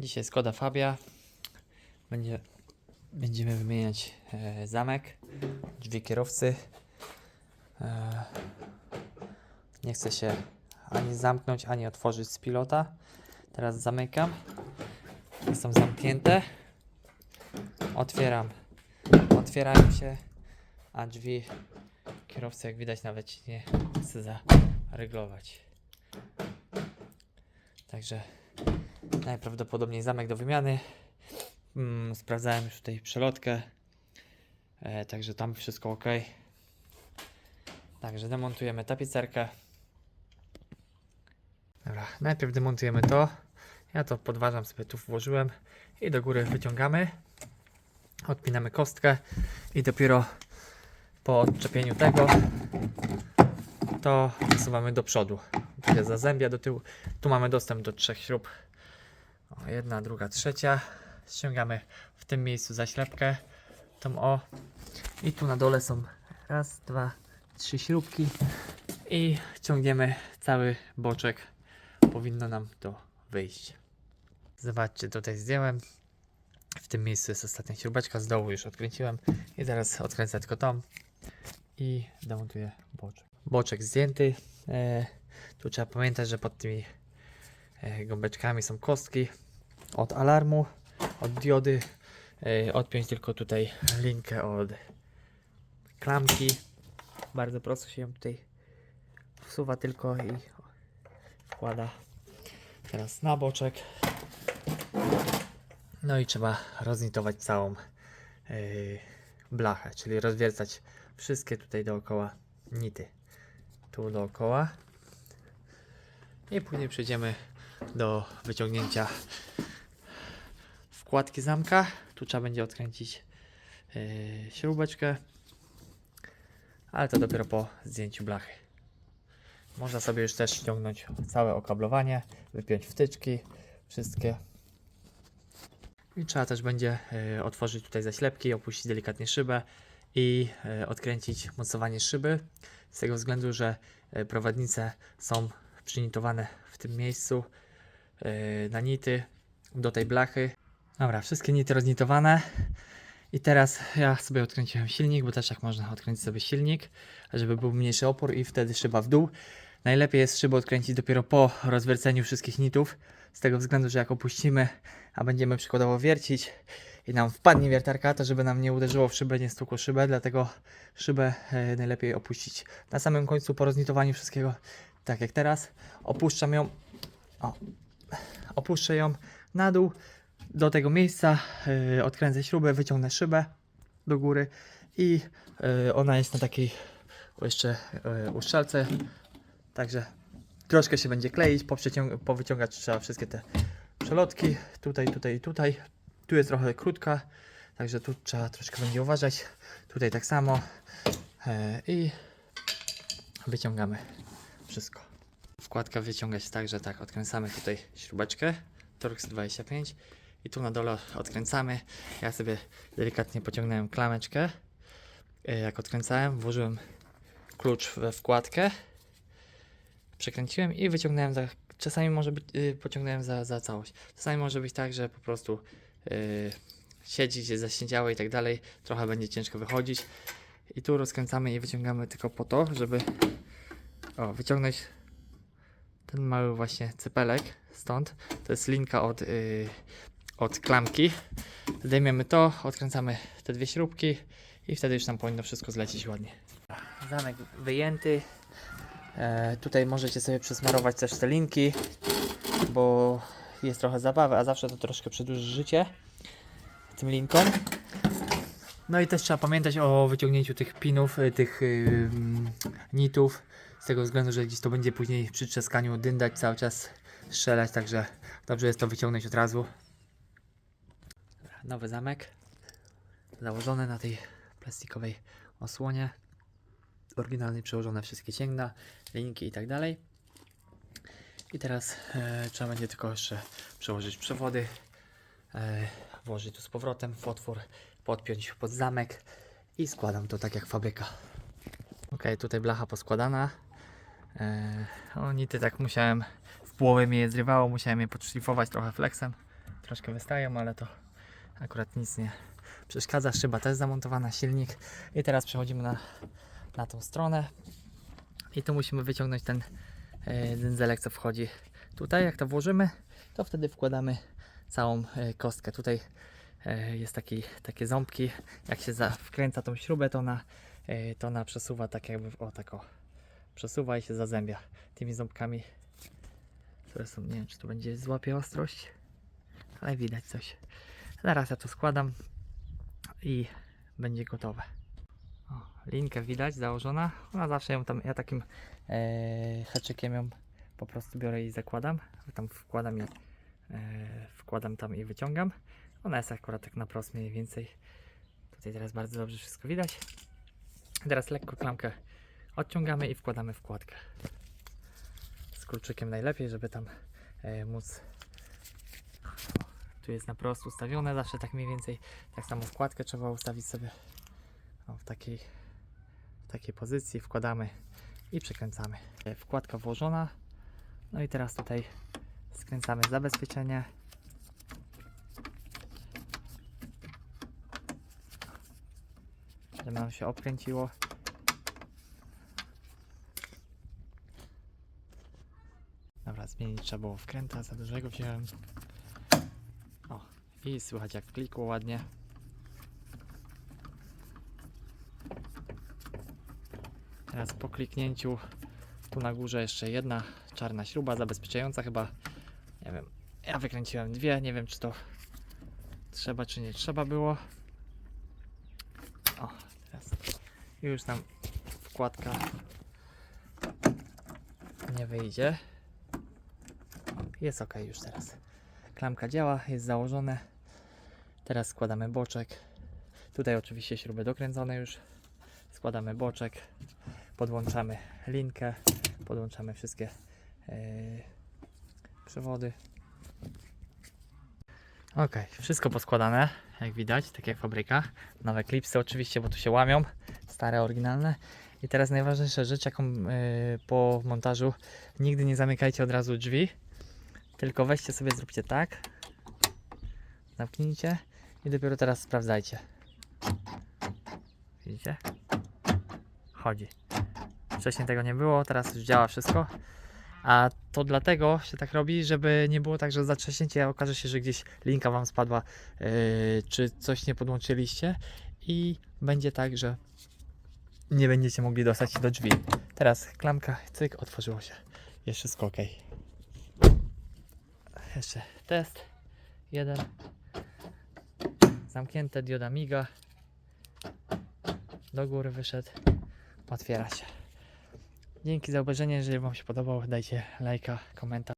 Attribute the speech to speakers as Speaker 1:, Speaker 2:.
Speaker 1: Dzisiaj Skoda Fabia. Będzie, będziemy wymieniać e, zamek, drzwi kierowcy. E, nie chcę się ani zamknąć, ani otworzyć z pilota. Teraz zamykam. Są zamknięte. Otwieram. Otwierają się, a drzwi kierowcy, jak widać, nawet nie chce zareglować. Także najprawdopodobniej zamek do wymiany. Mm, sprawdzałem już tutaj przelotkę. E, także tam wszystko ok. Także demontujemy tapicerkę. Dobra, najpierw demontujemy to. Ja to podważam sobie tu włożyłem i do góry wyciągamy. Odpinamy kostkę i dopiero po odczepieniu tego to zasuwamy do przodu. Tu się zazębia do tyłu. Tu mamy dostęp do trzech śrub. O, jedna, druga, trzecia. Ściągamy w tym miejscu zaślepkę. Tą o. I tu na dole są raz, dwa, trzy śrubki. I ciągniemy cały boczek. Powinno nam to wyjść. Zobaczcie, tutaj zdjąłem. W tym miejscu jest ostatnia śrubeczka. Z dołu już odkręciłem. I teraz odkręcę tylko tą. I demontuję boczek. Boczek zdjęty. E, tu trzeba pamiętać, że pod tymi gąbeczkami są kostki od alarmu, od diody. E, odpiąć tylko tutaj linkę od klamki. Bardzo prosto się ją tutaj wsuwa tylko i wkłada teraz na boczek. No i trzeba roznitować całą e, blachę, czyli rozwiercać wszystkie tutaj dookoła nity. Tu dookoła. I później przejdziemy do wyciągnięcia wkładki zamka. Tu trzeba będzie odkręcić yy, śrubeczkę, ale to dopiero po zdjęciu blachy. Można sobie już też ściągnąć całe okablowanie, wypiąć wtyczki, wszystkie. I trzeba też będzie yy, otworzyć tutaj zaślepki, opuścić delikatnie szybę i yy, odkręcić mocowanie szyby. Z tego względu, że prowadnice są przynitowane w tym miejscu na nity do tej blachy. Dobra, wszystkie nity roznitowane. I teraz ja sobie odkręciłem silnik, bo też tak można odkręcić sobie silnik, żeby był mniejszy opór i wtedy szyba w dół. Najlepiej jest szybę odkręcić dopiero po rozwerceniu wszystkich nitów, z tego względu, że jak opuścimy, a będziemy przykładowo wiercić i nam wpadnie wiertarka, to żeby nam nie uderzyło w szybę, nie stukło szybę, dlatego szybę e, najlepiej opuścić na samym końcu po roznitowaniu wszystkiego, tak jak teraz. Opuszczam ją, o, opuszczę ją na dół, do tego miejsca yy, odkręcę śrubę, wyciągnę szybę do góry i yy, ona jest na takiej jeszcze yy, uszczelce, także troszkę się będzie kleić, powyciągać trzeba wszystkie te przelotki, tutaj, tutaj tutaj, tu jest trochę krótka, także tu trzeba troszkę będzie uważać, tutaj tak samo. Yy, i wyciągamy wszystko. Wkładka wyciąga się tak, że tak, odkręcamy tutaj śrubeczkę, Torx 25 i tu na dole odkręcamy. Ja sobie delikatnie pociągnąłem klameczkę. E, Jak odkręcałem, włożyłem klucz we wkładkę, przekręciłem i wyciągnąłem za. Czasami może być, y, pociągnąłem za, za całość. Czasami może być tak, że po prostu y, siedzi gdzieś zasiedziałe i tak dalej. Trochę będzie ciężko wychodzić. I tu rozkręcamy i wyciągamy tylko po to, żeby o, wyciągnąć ten mały właśnie cepelek stąd. To jest linka od, y, od klamki. Zdejmiemy to, odkręcamy te dwie śrubki i wtedy już nam powinno wszystko zlecieć ładnie. Zamek wyjęty. E, tutaj możecie sobie przesmarować też te linki, bo jest trochę zabawy, a zawsze to troszkę przedłuży życie tym linkom. No i też trzeba pamiętać o wyciągnięciu tych pinów, y, tych y, nitów, z tego względu, że gdzieś to będzie później przy trzaskaniu dyndać cały czas, strzelać, także dobrze jest to wyciągnąć od razu. Nowy zamek, założony na tej plastikowej osłonie, oryginalnie przełożone wszystkie cięgna, linki i tak dalej. I teraz e, trzeba będzie tylko jeszcze przełożyć przewody, e, włożyć tu z powrotem w otwór, podpiąć pod zamek i składam to tak jak fabryka. Ok, tutaj blacha poskładana. E, o, nity tak musiałem, w połowie mnie je zrywało, musiałem je podszlifować trochę flexem, troszkę wystają, ale to akurat nic nie przeszkadza. Szyba też zamontowana, silnik. I teraz przechodzimy na, na tą stronę. I tu musimy wyciągnąć ten e, dędzelek, co wchodzi tutaj. Jak to włożymy, to wtedy wkładamy całą e, kostkę. Tutaj jest taki, takie ząbki. Jak się za, wkręca tą śrubę, to ona, e, to ona przesuwa tak jakby, o tak o, przesuwa i się zazębia tymi ząbkami, które są, nie wiem czy tu będzie złapie ostrość, ale widać coś. Zaraz ja to składam i będzie gotowe. O, linkę widać założona. Ona zawsze ją tam, ja takim e, haczykiem ją po prostu biorę i zakładam. Tam wkładam i e, wkładam tam i wyciągam. Ona jest akurat tak na prost mniej więcej. Tutaj teraz bardzo dobrze wszystko widać. Teraz lekko klamkę odciągamy i wkładamy wkładkę. Z kluczykiem najlepiej, żeby tam e, móc tu jest na prost ustawione, zawsze tak mniej więcej. Tak samo wkładkę trzeba ustawić sobie o, w, takiej, w takiej pozycji. Wkładamy i przekręcamy. E, Wkładka włożona. No i teraz tutaj skręcamy zabezpieczenie. Żeby nam się obkręciło. Dobra, zmienić trzeba było wkręta, za dużego wziąłem. O, i słychać jak klikło ładnie. Teraz po kliknięciu tu na górze jeszcze jedna czarna śruba zabezpieczająca chyba, nie wiem, ja wykręciłem dwie, nie wiem czy to trzeba czy nie trzeba było. O, teraz już nam wkładka nie wyjdzie. Jest ok już teraz. Klamka działa, jest założone. Teraz składamy boczek. Tutaj oczywiście śruby dokręcone już. Składamy boczek, podłączamy linkę, podłączamy wszystkie yy, przewody. Ok, wszystko poskładane, jak widać, tak jak w fabrykach. Nowe klipsy oczywiście, bo tu się łamią, stare, oryginalne. I teraz najważniejsza rzecz, jaką yy, po montażu, nigdy nie zamykajcie od razu drzwi, tylko weźcie sobie, zróbcie tak, zamknijcie i dopiero teraz sprawdzajcie. Widzicie? Chodzi. Wcześniej tego nie było, teraz już działa wszystko. A to dlatego się tak robi, żeby nie było tak, że zatrzaśnięcie okaże się, że gdzieś linka Wam spadła, yy, czy coś nie podłączyliście i będzie tak, że nie będziecie mogli dostać się do drzwi. Teraz klamka, cyk, otworzyło się. Jest wszystko ok. Jeszcze test. Jeden. Zamknięte, dioda miga. Do góry wyszedł. Otwiera się. Dzięki za obejrzenie. Jeżeli Wam się podobało, dajcie lajka, komentarz.